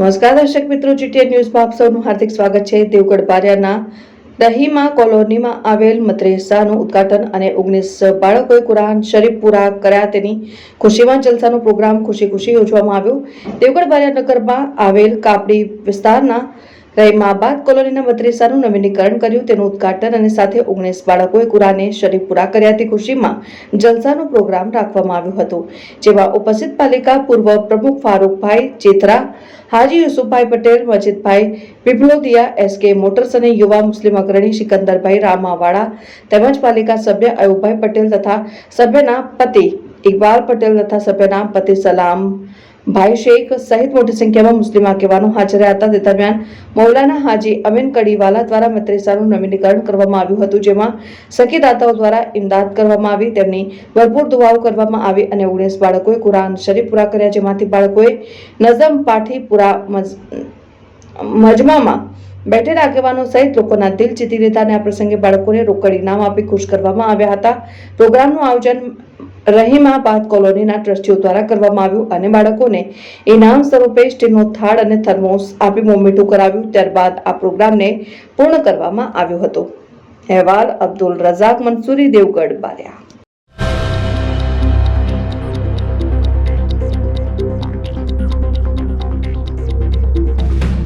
નમસ્કાર દર્શક મિત્રો જીટીએ ન્યૂઝમાં આપ સૌનું હાર્દિક સ્વાગત છે. દેવગઢ બારિયાના રહીમા કોલોનીમાં આવેલ મદ્રેસાનું ઉદઘાટન અને ઓગણીસ બાળકોએ કુરાન શરીફ પૂરા કર્યા. તેની ખુશીમાં જલસાનો પ્રોગ્રામ ખુશી ખુશી યોજવામાં આવ્યો. દેવગઢ બારિયા નગરમાં આવેલ કાપડી વિસ્તારના રહીમાબાદ કોલોનીના વત્રીસાનું નવીનીકરણ કર્યું. તેનું ઉદ્ઘાટન અને સાથે ઓગણીસ બાળકોએ કુરાને શરીફ પૂરા કર્યા તે ખુશીમાં જલસાનો પ્રોગ્રામ રાખવામાં આવ્યો હતો, જેમાં ઉપસ્થિત પાલિકા પૂર્વ પ્રમુખ ફારૂકભાઈ ચેતરા, હાજી યુસુફભાઈ પટેલ, મજીદભાઈ પીપલોદિયા એસકે મોટર્સ અને યુવા મુસ્લિમ અગ્રણી સિકંદરભાઈ રામાવાડા તેમજ પાલિકા સભ્ય અયુબભાઈ પટેલ તથા સભ્યના પતિ ઇકબાલ પટેલ તથા સભ્યના પતિ સલામ ભાઈ શેખ સહિત મોટી સંખ્યામાં મુસ્લિમ આગેવાનો હાજર હતા. તે દરમિયાન મૌલાના હાજી અમીન કડીવાલા દ્વારા મદ્રેસાનું નવીનીકરણ કરવામાં આવ્યું હતું, જેમાં સખીદાતાઓ દ્વારા ઇમદાદ કરવામાં આવી, તેમની ભરપૂર દુઆઓ કરવામાં આવી અને ઓગણીસ બાળકોએ કુરાન શરીફ પૂરા કર્યા, જેમાંથી બાળકોએ નઝમ પાઠી પૂરા મજ- મજમામાં બેઠેલા આગેવાનો સહિત લોકોના દિલ જીતી લીધા અને આ પ્રસંગે બાળકોને રોકડ ઇનામ આપી ખુશ કરવામાં આવ્યા હતા. પ્રોગ્રામનું આયોજન રહીમાબાદ કોલોનીના ટ્રસ્ટીઓ દ્વારા કરવામાં આવ્યું અને બાળકોને ઇનામ સ્વરૂપે સ્ટીલનો થાળ અને થર્મોસ આપી મોં કરાવ્યું. ત્યારબાદ આ પ્રોગ્રામને પૂર્ણ કરવામાં આવ્યો હતો. અહેવાલ અબ્દુલ રઝાક મંસૂરી, દેવગઢ બારિયા